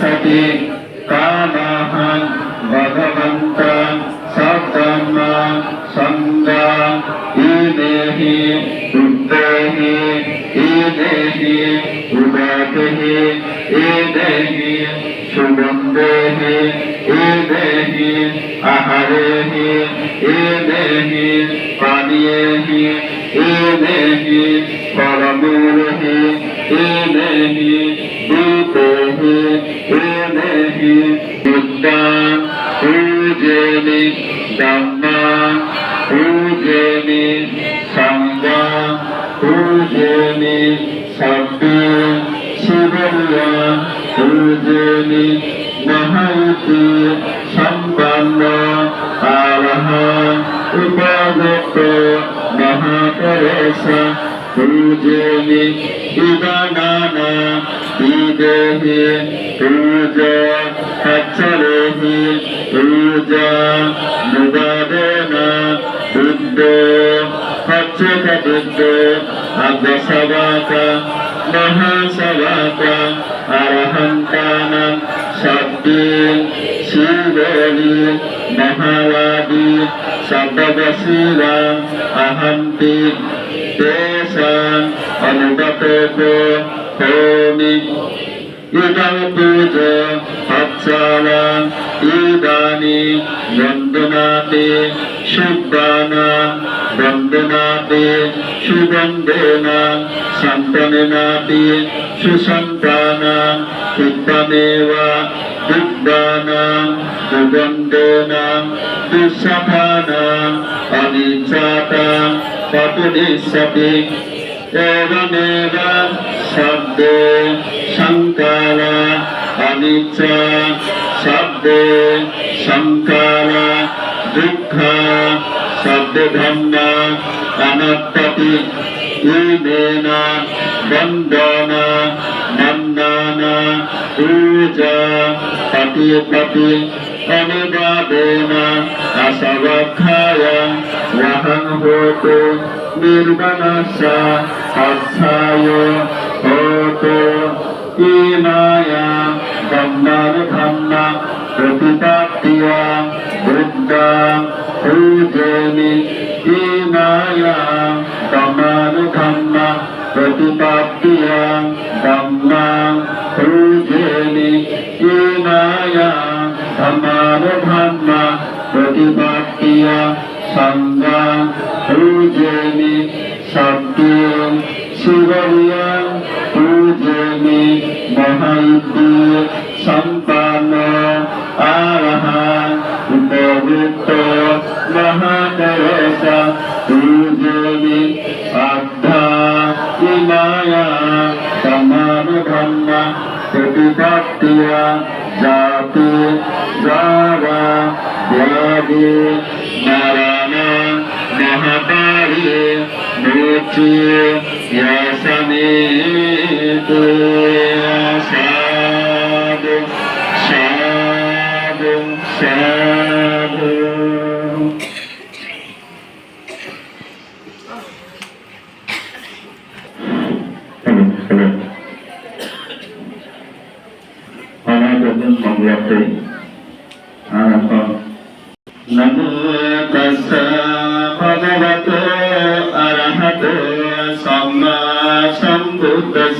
गच्छति कामहं भगवन्तं सतम सङ्गा ईदेहि उद्देहि ईदेहि उदातिहि ईदेहि सुगन्धेहि ईदेहि आहारेहि ईदेहि पानीयेहि ईदेहि परमूर्हि ईदेहि হুদেহি বুদ্ধা হুজেনি দাম্মা হুজেনি সাম্বা হুজেনি সাব্বে শিবল্লা হুজেনি মহায়তি সম্পন্ন আরহা, উপাদত্ত মহাপরেশা পূজনি ইদানানা বিদেহি পূজা অক্ষরেহি পূজা মুদাদেনা বুদ্ধ হচ্ছেক বুদ্ধ অগ্রসবাকা মহাসবাকা অরহন্তানাম শব্দিন শিবলি মহাবাদী শব্দবশীরা অহন্তি স্টেশন অনুগত ভূমি ইদং পূজ অপসারা ইদানি বন্দনাতে সুব্বানা বন্দনাতে সুবন্ধনা সম্পন্নাতে সুসন্তানা উত্তমেবা দিব্যানা সুগন্ধনা দুঃসাফানা অনিচ্ছাতা পটনিষপি এরমেব শব্দ সংকারা অনিচ্ছা শব্দ সংকারা দুঃখ শব্দধন্যা অনত্তপি ইমেনা বন্দনা নান্দানা পূজা পাপিয়ে পাপিয়ে অনুবাদেনা আশাবাক্ষায়া ওয়াহাং হতো নির্বাণাশা অধ্যায় হতো। ইমায়া দন্নার ধান্না প্রতিপাতিয়া বুদ্ধা পূজনি। ইমায়া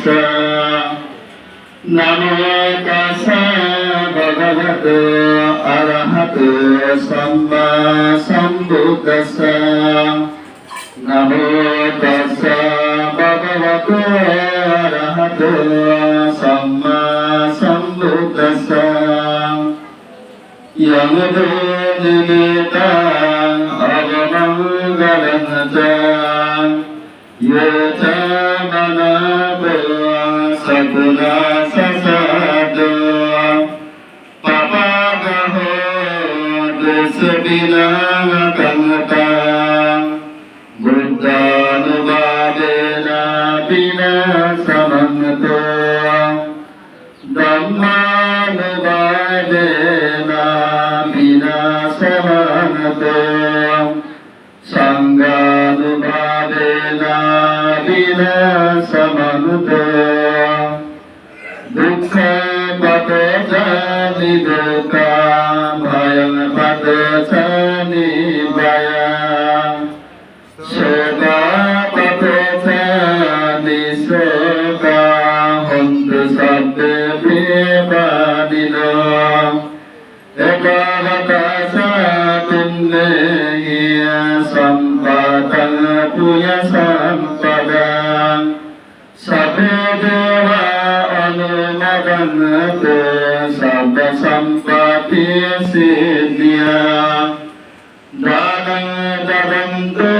पुरुषा नमो तस भगवतो अरहतो सम्मा सम्बुद्धस नमो तस भगवतो अरहतो सम्मा सम्बुद्धस यमुदो निमिता अवमङ्गलञ्च यो च मना Bismillah. සම්පතිය සිද්ධිය දානං දරන්තෝ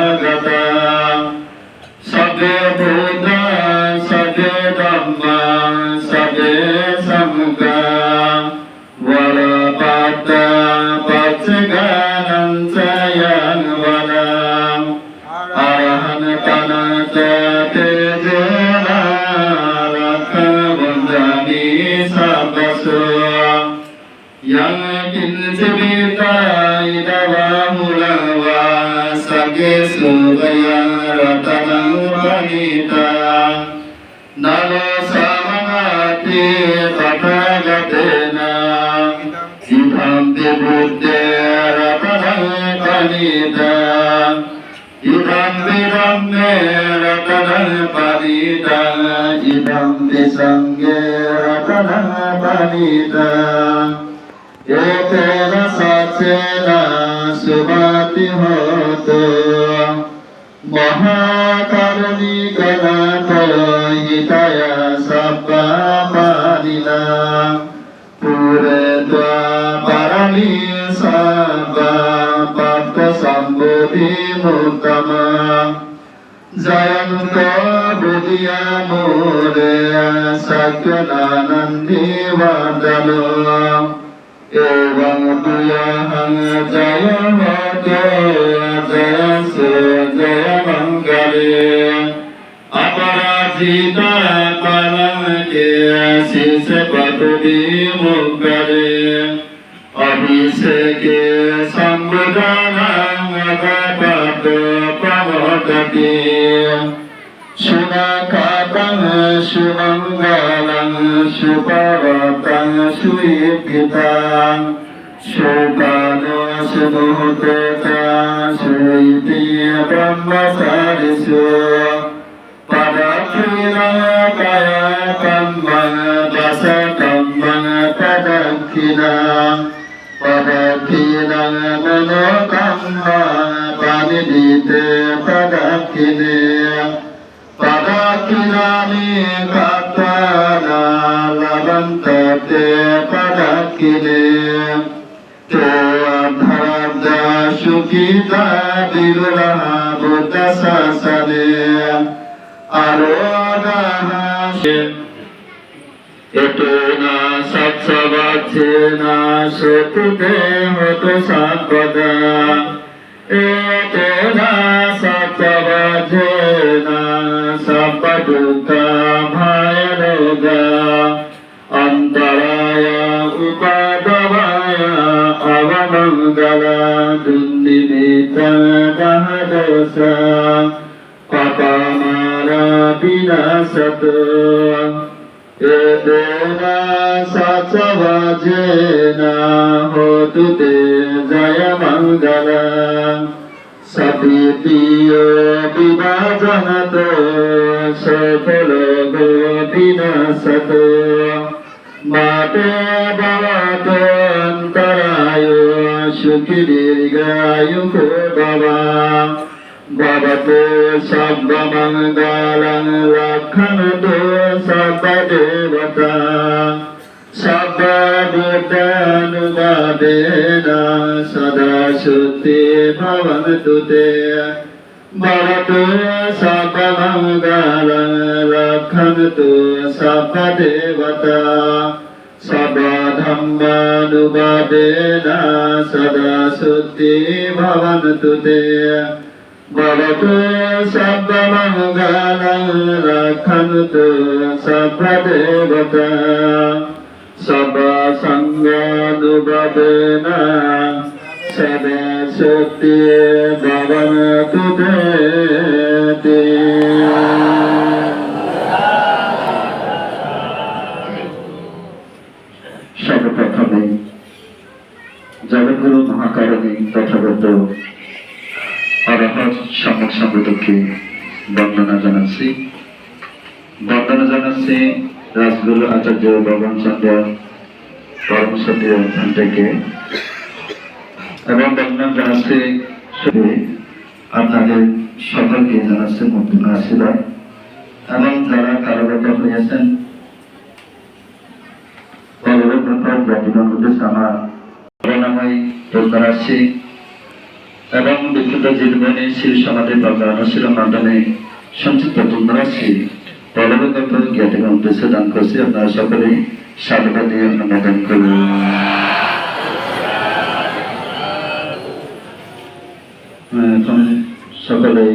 نلا سامناتي قتالتنا إذن ببدير قنيدا إذن برمير قنالبريدا إذن بسنجير قنالبريدا إذن ساتنا سباتي هوتا মহাকারণী কলাপ গীতা সব্বা পারিলা পুরে পারালি সব্বা সম্বোধি মুক্তমা। জয়ন্ত বুধিয়া মোরে সজ্ঞানন্দী বদল এবং দুই ಕದಿಮುಕ್ಕರೆ ಅಭಿಷೇಕೆ ಸಂಬುಧಾನ ಪದ ಪ್ರಮೋದತಿ ಸುನಕಾತಂ ಸುಮಂಗಲಂ ಸುಪರತಂ ಸುಯುಕ್ತಿತಂ ಶೋಕಾನ ಸುಮುಹುತ ಸುಯಿತಿ ಬ್ರಹ್ಮಚಾರಿಸು ಪದ ಕ್ರೀಡಾಕಯ ಕಮ್ಮ পাখিরা পদক্ষিণা মনোকামনা পানি দিতে পদক্ষিণে পদক্ষিণানি কাতানা লবন্ততে পদক্ষিণে সবাচ্ছেনা সেতুতে হতো সাপদা এতনা সপ্তবাজেনা সপ্তদূতা ভায়রোগা অন্তরায় উপাদবায় অবমঙ্গলা দুর্নিমিতা দহদোষা কপামারা বিনাশত अन्तराय उपादवाय अवमङ्गला दुन्दिनीतमहदोष पपमारा विनाशतु एतेन सत्सवजेन होतु ते जयमङ्गल सतीतीयो विभाजनतो सफलो विनाशतो माते भवतो अन्तरायो सुखिदीर्घायुको भवा भवतु सर्वमङ्गलं रक्षन्तु सर्वदेवता सर्वबुद्धानुवादेन सदा शुद्धि भवन्तु ते भवतु सर्वमङ्गलं रक्षन्तु सर्वदेवता सर्वधर्मानुवादेन सदा शुद्धि भवन्तु ते বলত শব্দমঙ্গলং রক্ষন্তু সর্বদেবতা সর্বসঙ্গনুবদেন সদা শক্তি ভবনতু তে সর্বপ্রথমে জগৎগুরু মহাকারণী তথাগত অরহত সম্যক সম্প্রদকে বন্দনা জানাচ্ছি। বন্দনা জানাচ্ছি রাজগুরু আচার্য ভগবান চন্দ্র পরম সত্য থেকে এবং বন্দনা জানাচ্ছি আপনাদের সকলকে জানাচ্ছি মুক্তি আশীর্বাদ। এবং যারা কারাগত হয়েছেন আমার করুণাময় এবং বিক্ষুব্ধ জীবনে শিল সমাধি প্রকাশীর মাধ্যমে সঞ্চিত রাশি পরবর্তী জ্ঞাতির উদ্দেশ্যে দান করছি। আপনারা সকলেই সাধুতা দিয়ে অনুমোদন করুন। এখন সকলেই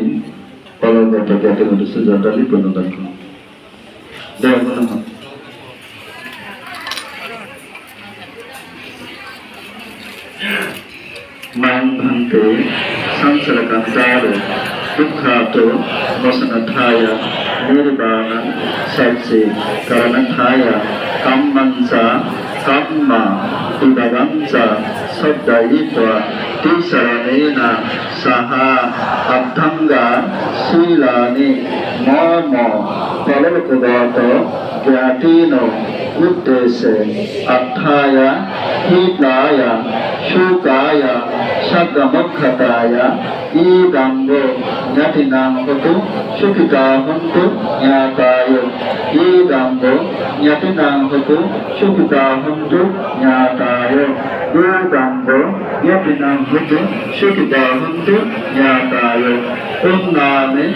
পরবর্তী জ্ঞাতির উদ্দেশ্যে যাত্রাটি প্রণোদন করুন। দেওয়া কোনো సంసరకంతాలు దుఃఖాతో వసనథాయ మూరుబాణ సల్సి కరణథాయ కమ్మంస కమ్మ తుదవంస శబ్దయిత్వ తీసరణేన సహా అర్థంగా శీలాని మోమ పలవకుగాత జ్ఞాతీనో ఉద్దేశే అర్థాయ హీతాయ శూకాయ সগমক্ষতায় ঈদম্ব জ্ঞাতিনাং হতু সুখিতা হন্তু জ্ঞাতায় ঈদম্ব জ্ঞাতিনাং হতু সুখিতা হন্তু জ্ঞাতায় ঈদম্ব জ্ঞাতিনাং হতু সুখিতা হন্তু জ্ঞাতায় উন্নামে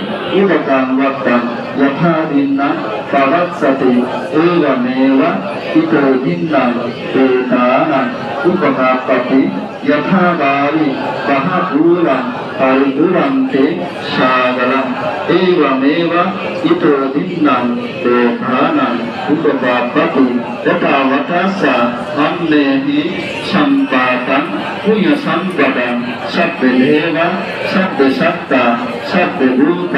ఉపకాపతి యథావారి బహూరం పరిదురం తే సాగరం ఏవమేవ ఇతో దిన్నం దేహానం ఉపకాపతి యథావతస అన్నేహి సంపాతం పుణ్య సంపదం సభ్యదేవ సభ్యసత్త సభ్యభూత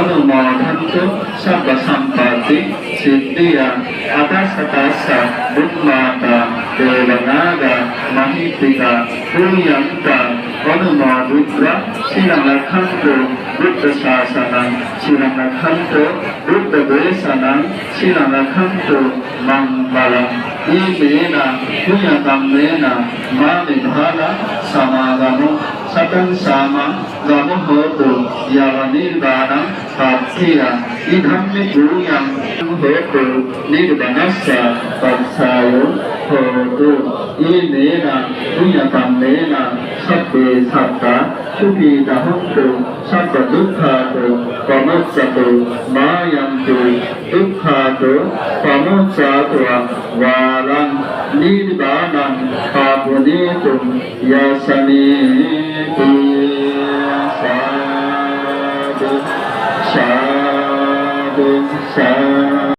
అనుమోదంతు وإن هذا مهيتك قوي أنت অনুমুদ্রা শ্রীরামাখান্ত বুদ্ধ শাসনাং শ্রীরামাখান্ত বুদ্ধ দেশানাং শ্রীরামাখান্ত মঙ্গলং ইমেন পুণ্যকম্মেন মা বিভাগ সমাগম সতং সামা গমহোতু যব নির্বাণম ขาดเสียอินทำไม่รู้ยังเหตุนิรบานัสสะปัสสาวโหตุอิเนนะวิญญาณเนนะสัพเพสัตตาทุกีตะหุตุสัพพทุกขาตุปะมัจสะตุมายัมตุทุกขาตุปะมัจสะตุวาลังนิบานังปาปุณิตุยาสเนตุสา Shadows, shadows.